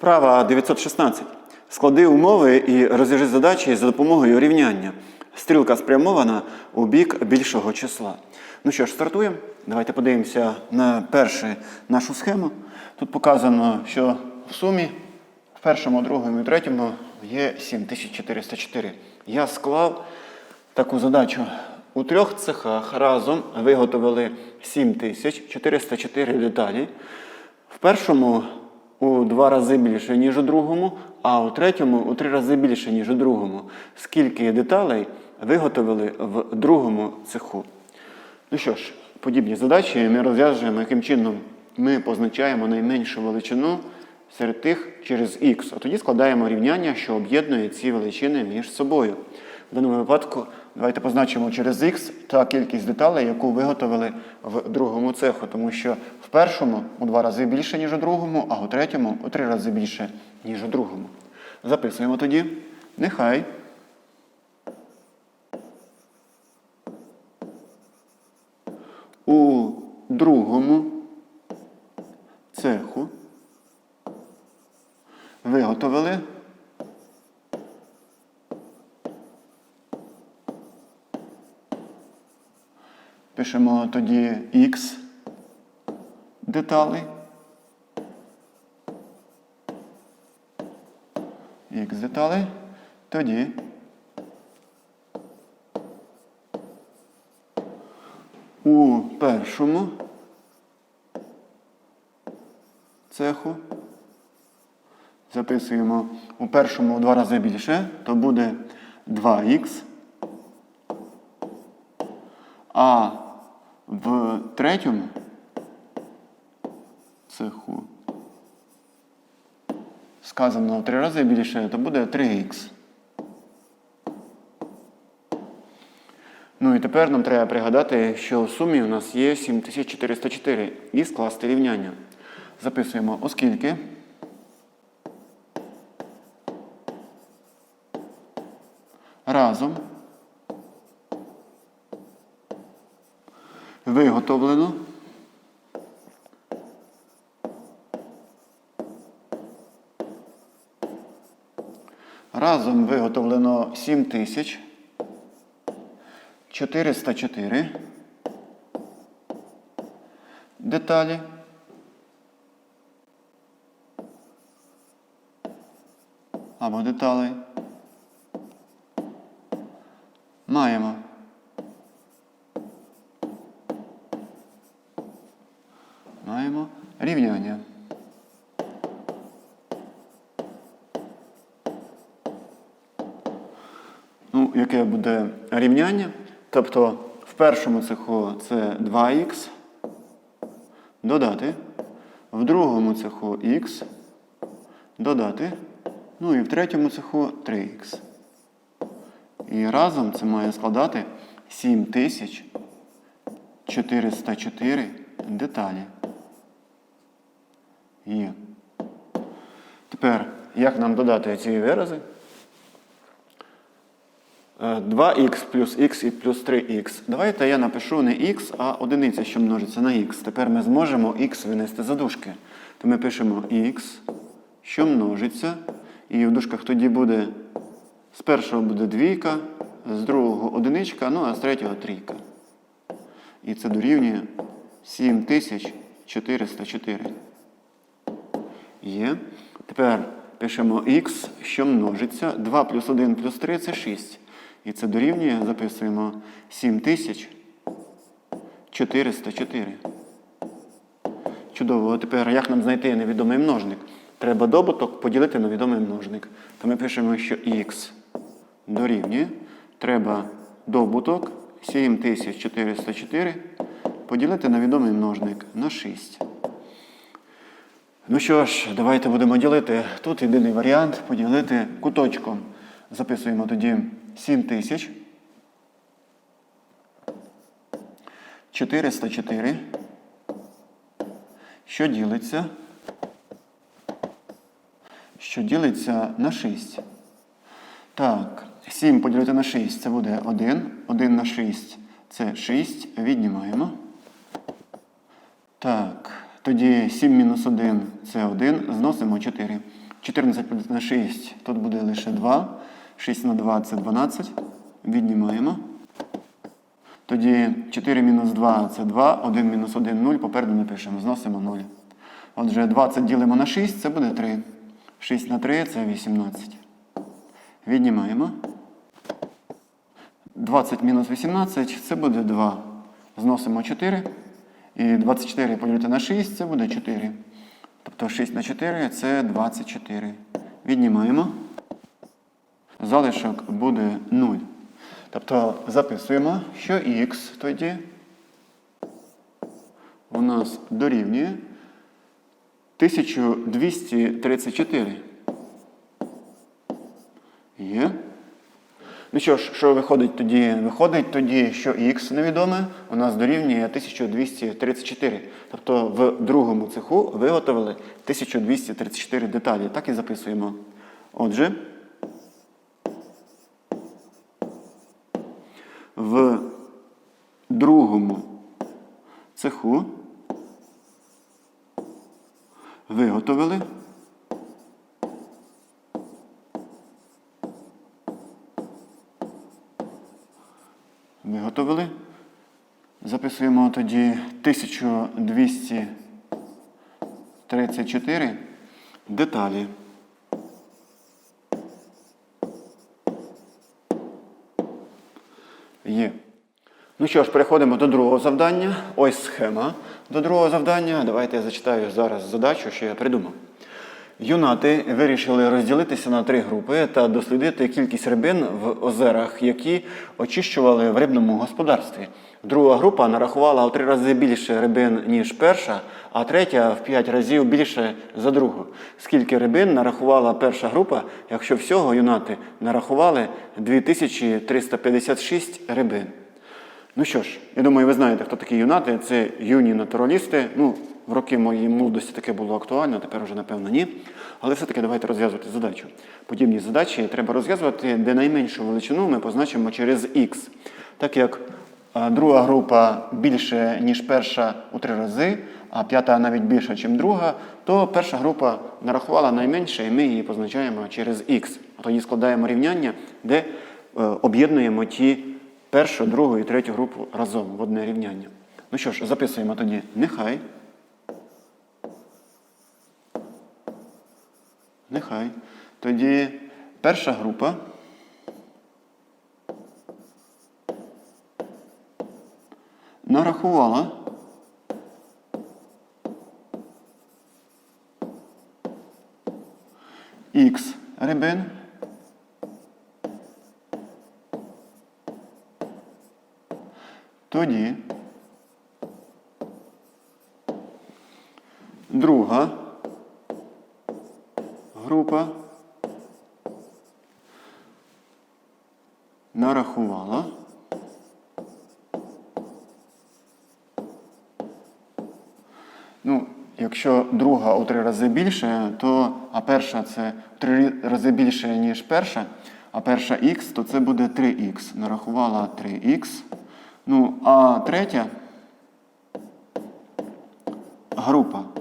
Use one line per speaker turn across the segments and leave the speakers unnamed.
Вправа 916. Склади умови і розв'яжи задачі за допомогою рівняння. Стрілка спрямована у бік більшого числа. Ну що ж, стартуємо. Давайте подивимося на першу нашу схему. Тут показано, що в сумі в першому, другому і третьому є 7404. Я склав таку задачу. У трьох цехах разом виготовили 7404 деталі. В першому у два рази більше, ніж у другому, а у третьому у три рази більше, ніж у другому. Скільки деталей виготовили в другому цеху? Ну що ж, подібні задачі ми розв'язуємо, яким чином ми позначаємо найменшу величину серед тих через х, а тоді складаємо рівняння, що об'єднує ці величини між собою. В даному випадку давайте позначимо через х та кількість деталей, яку виготовили в другому цеху, тому що в першому у два рази більше, ніж у другому, а у третьому у три рази більше, ніж у другому. Записуємо тоді. Нехай у другому цеху виготовили Пишемо тоді X деталей. X деталей. Тоді у першому цеху записуємо у першому два рази більше, то буде 2х. А третьому цеху сказано в три рази більше, то буде 3х. Ну і тепер нам треба пригадати, що в сумі у нас є 7404 і скласти рівняння. Записуємо, оскільки разом виготовлено разом виготовлено 7404 деталі. Або деталей. Маємо рівняння. Ну, яке буде рівняння? Тобто в першому цеху це 2х додати, в другому цеху х додати, ну і в третьому цеху 3х. І разом це має складати 7404 деталі. Є. Тепер, як нам додати ці вирази? Е, 2х плюс х і плюс 3х. Давайте я напишу не х, а одиниця, що множиться на х. Тепер ми зможемо х винести за дужки. То ми пишемо х, що множиться. І в дужках тоді буде з першого буде двійка, з другого одиничка, ну а з третього трійка. І це дорівнює 7404. Є. Тепер пишемо х, що множиться. 2 плюс 1 плюс 3 це 6. І це дорівнює, записуємо 7404. Чудово. А тепер як нам знайти невідомий множник? Треба добуток поділити на відомий множник. То ми пишемо, що х дорівнює. Треба добуток 7404 поділити на відомий множник на 6. Ну що ж, давайте будемо ділити. Тут єдиний варіант поділити куточком. Записуємо тоді 7000. 404. Що ділиться? Що ділиться на 6. Так, 7 поділити на 6 це буде 1. 1 на 6 це 6. Віднімаємо. Так, тоді 7 мінус 1 це 1. Зносимо 4. 14 поділити на 6, тут буде лише 2. 6 на 2 це 12. Віднімаємо. Тоді 4 мінус 2 це 2, 1 мінус 1 0, попереду не пишемо, зносимо 0. Отже, 20 ділимо на 6, це буде 3. 6 на 3 це 18. Віднімаємо. 20 мінус 18 це буде 2. Зносимо 4. І 24 поділити на 6 це буде 4. Тобто 6 на 4 це 24. Віднімаємо. Залишок буде 0. Тобто записуємо, що х тоді у нас дорівнює 1234. Є. Ну що ж, що виходить тоді? Виходить тоді, що х невідоме у нас дорівнює 1234. Тобто в другому цеху виготовили 1234 деталі. Так і записуємо. Отже, в другому цеху виготовили Виготовили. Записуємо тоді 1234 деталі. Є. Ну що ж, переходимо до другого завдання. Ось схема до другого завдання. Давайте я зачитаю зараз задачу, що я придумав. Юнати вирішили розділитися на три групи та дослідити кількість рибин в озерах, які очищували в рибному господарстві. Друга група нарахувала у три рази більше рибин, ніж перша, а третя в п'ять разів більше за другу. Скільки рибин нарахувала перша група, якщо всього юнати нарахували 2356 рибин. Ну що ж, я думаю, ви знаєте, хто такі юнати. Це юні натуралісти. Ну, в роки моєї молодості таке було актуально, тепер вже, напевно, ні. Але все-таки давайте розв'язувати задачу. Подібні задачі треба розв'язувати, де найменшу величину ми позначимо через х. Так як друга група більше, ніж перша у три рази, а п'ята навіть більша, ніж друга, то перша група нарахувала найменше, і ми її позначаємо через х. Тоді складаємо рівняння, де е, об'єднуємо ті першу, другу і третю групу разом в одне рівняння. Ну що ж, записуємо тоді нехай. Нехай. Тоді перша група. Нарахувала. Х рибин. Тоді друга група нарахувала Ну, якщо друга у три рази більше, то а перша це в три рази більше, ніж перша, а перша х, то це буде 3х. Нарахувала 3х. Ну, а третя група.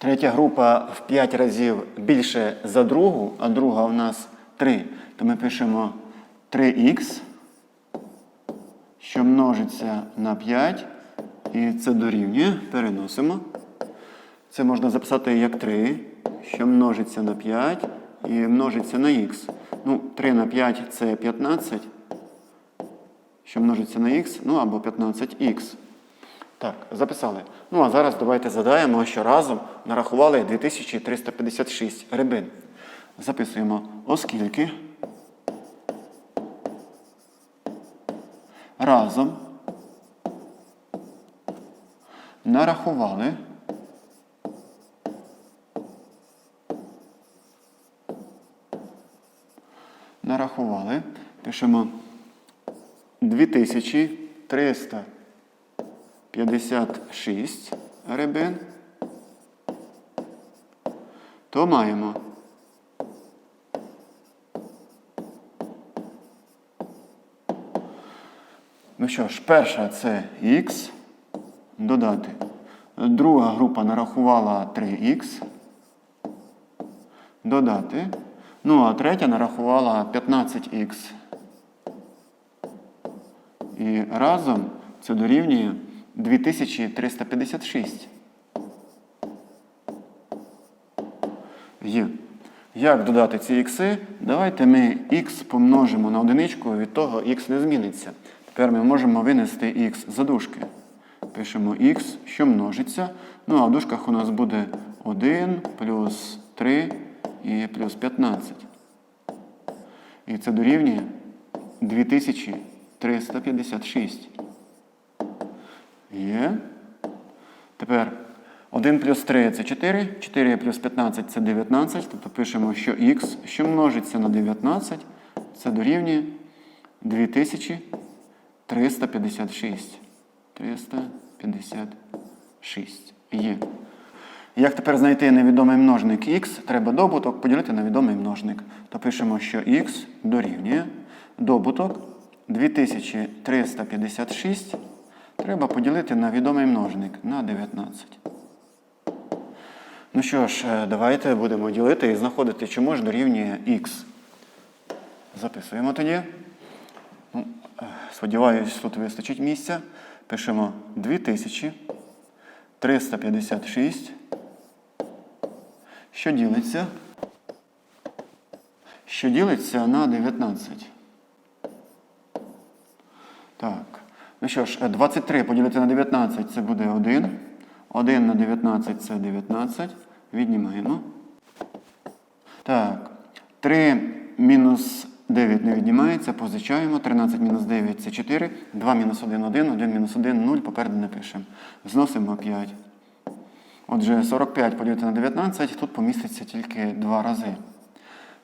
Третя група в 5 разів більше за другу, а друга у нас 3. То ми пишемо 3х, що множиться на 5. І це дорівнює. Переносимо. Це можна записати як 3, що множиться на 5 і множиться на х. Ну, 3 на 5 це 15, що множиться на х, ну або 15х. Так, записали. Ну, а зараз давайте задаємо, що разом нарахували 2356 рибин. Записуємо, оскільки разом нарахували нарахували, пишемо 2356 рибин, то маємо Ну що ж, перша це х, додати Друга група нарахувала 3х. Додати. Ну, а третя нарахувала 15х. І разом це дорівнює 2356. Є. Як додати ці ікси? Давайте ми х помножимо на одиничку, від того х не зміниться. Тепер ми можемо винести х за дужки. Пишемо х, що множиться. Ну а в дужках у нас буде 1 плюс 3 і плюс 15. І це дорівнює 2356. Є. Тепер 1 плюс 3 це 4, 4 плюс 15 це 19. Тобто пишемо, що х, що множиться на 19, це дорівнює 2356. 356. Є. Як тепер знайти невідомий множник х, треба добуток поділити на відомий множник. То пишемо, що х дорівнює добуток 2356 треба поділити на відомий множник на 19. Ну що ж, е, давайте будемо ділити і знаходити, чому ж дорівнює х. Записуємо тоді. Ну, е, сподіваюсь, тут вистачить місця. Пишемо 2356. Що ділиться? Що ділиться на 19. Так. Ну що ж, е, 23 поділити на 19 це буде 1. 1 на 19 це 19. Віднімаємо. Так. 3 мінус 9 не віднімається, позичаємо. 13 мінус 9 це 4. 2 мінус 1 1, 1 мінус 1 0, попереду не пишемо. Зносимо 5. Отже, 45 поділити на 19, тут поміститься тільки 2 рази.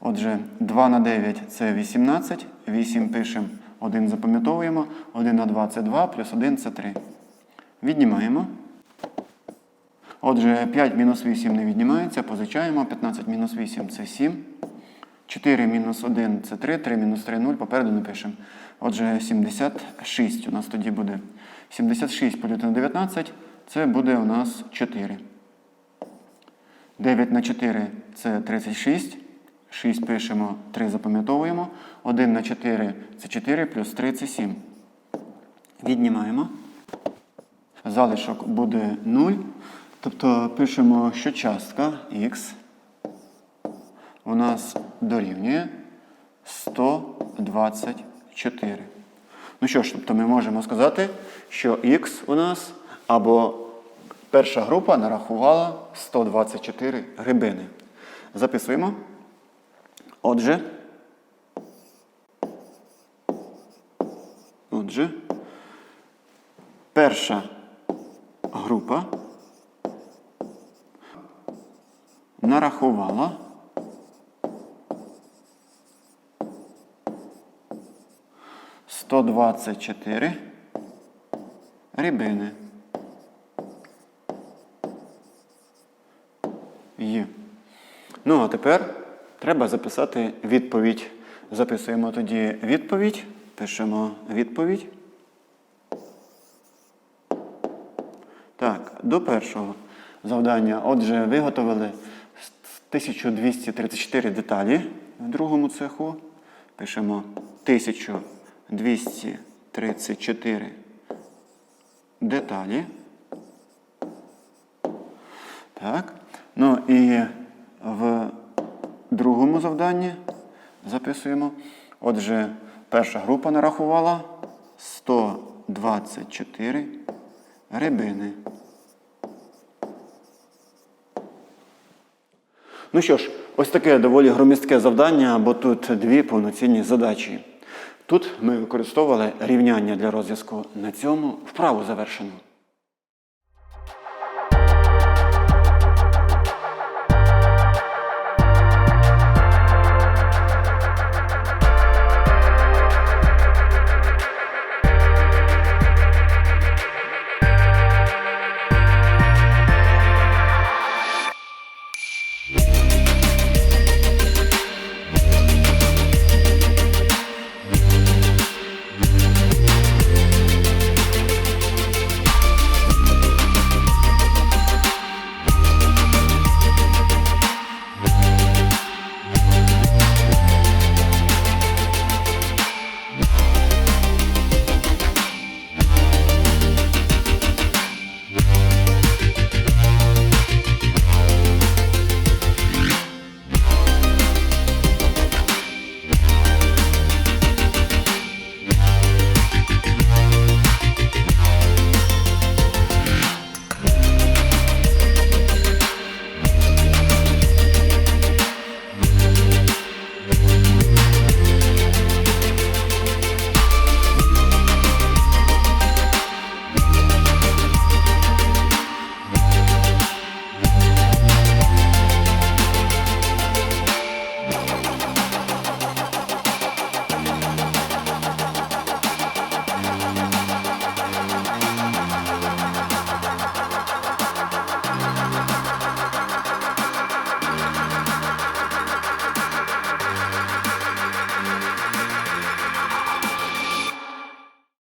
Отже, 2 на 9 це 18, 8 пишемо, 1 запам'ятовуємо, 1 на 2 це 2, плюс 1 це 3. Віднімаємо. Отже, 5 мінус 8 не віднімається, позичаємо, 15 мінус 8 це 7. 4 мінус 1 це 3, 3 мінус 3 0, попереду не пишемо. Отже, 76 у нас тоді буде. 76 поділити на 19, це буде у нас 4. 9 на 4 це 36. 6 пишемо, 3 запам'ятовуємо. 1 на 4 це 4, плюс 3 це 7. Віднімаємо. Залишок буде 0. Тобто пишемо, що частка х у нас дорівнює 124. Ну що ж, тобто ми можемо сказати, що х у нас або перша група нарахувала 124 грибини. Записуємо. Отже, отже, перша група. Нарахувала. Сто двадцять чотири рибини. Ну, а тепер треба записати відповідь. Записуємо тоді відповідь. Пишемо відповідь. Так, до першого завдання. Отже, виготовили 1234 деталі в другому цеху. Пишемо 1234 деталі. Так. Ну і в другому завданні записуємо. Отже, перша група нарахувала 124 рибини. Ну що ж, ось таке доволі громістке завдання, бо тут дві повноцінні задачі. Тут ми використовували рівняння для розв'язку. На цьому вправу завершено.